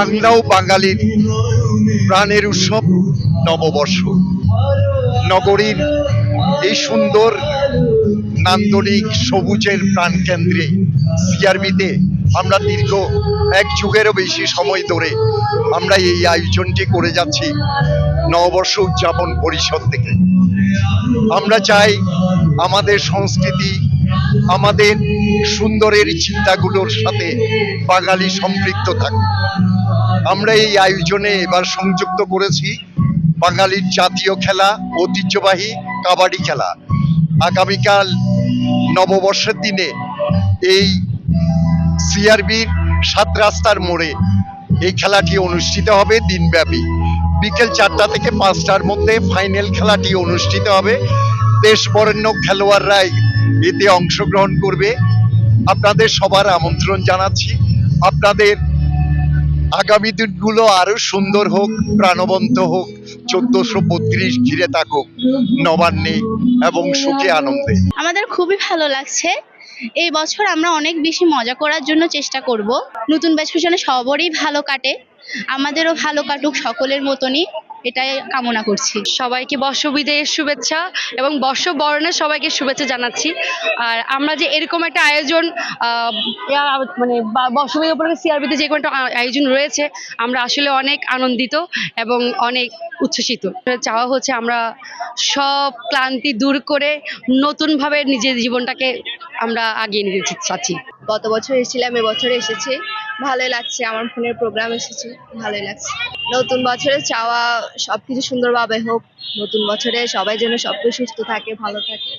বাংলা ও বাঙালির প্রাণের উৎসব নববর্ষ। নগরীর এই সুন্দর নান্দনিক সবুজের প্রাণকেন্দ্রে সিআরবিতে আমরা দীর্ঘ এক যুগেরও বেশি সময় ধরে আমরা এই আয়োজনটি করে যাচ্ছি নববর্ষ উদযাপন পরিষদ থেকে। আমরা চাই আমাদের সংস্কৃতি আমাদের সুন্দরের চিন্তাগুলোর সাথে বাঙালি সম্পৃক্ত থাকুক আমরা এই আয়োজনে এবার সংযুক্ত করেছি বাঙালির জাতীয় খেলা, ঐতিহ্যবাহী কাবাডি খেলা। আগামীকাল নববর্ষের দিনে এই সিআরবির সাত রাস্তার মোড়ে এই খেলাটি অনুষ্ঠিত হবে দিনব্যাপী। বিকেল চারটা থেকে পাঁচটার মধ্যে ফাইনাল খেলাটি অনুষ্ঠিত হবে। দেশ বরেণ্য খেলোয়াড়রাই এতে অংশগ্রহণ করবে। আপনাদের সবার আমন্ত্রণ জানাচ্ছি। আপনাদের আগামী দিনগুলো আরও সুন্দর হোক, প্রাণবন্ত হোক, চোদ্দশো বত্রিশ ঘিরে থাকুক নবান্নে এবং সুখে আনন্দে। আমাদের খুবই ভালো লাগছে। এই বছর আমরা অনেক বেশি মজা করার জন্য চেষ্টা করব। নতুন ব্যাচ পিছনে সবারই ভালো কাটে। আমাদেরও ভালো কাটুক সকলের মতনই। এটাই কামনা করছি। সবাইকে বর্ষ বিদায়ের শুভেচ্ছা এবং বর্ষ বরণের সবাইকে শুভেচ্ছা জানাচ্ছি। আর আমরা যে এরকম একটা আয়োজন মানে বা- বর্ষ বিদায় উপলক্ষে সিআরবিতে যে কোনো একটা আয়োজন রয়েছে, আমরা আসলে অনেক আনন্দিত এবং অনেক উচ্ছ্বসিত। চাওয়া হচ্ছে আমরা সব ক্লান্তি দূর করে নতুনভাবে নিজের জীবনটাকে আমরা আগিয়ে নিতে চাচ্ছি। গত বছর এসেছিলাম এবছর এসেছি। ভালোই লাগছে, আমার ফোনের প্রোগ্রাম এসেছে, ভালোই লাগছে। নতুন বছরে চাওয়া সবকিছু সুন্দরভাবে হোক, নতুন বছরে সবাই যেন সবকিছু সুস্থ থাকে, ভালো থাকে।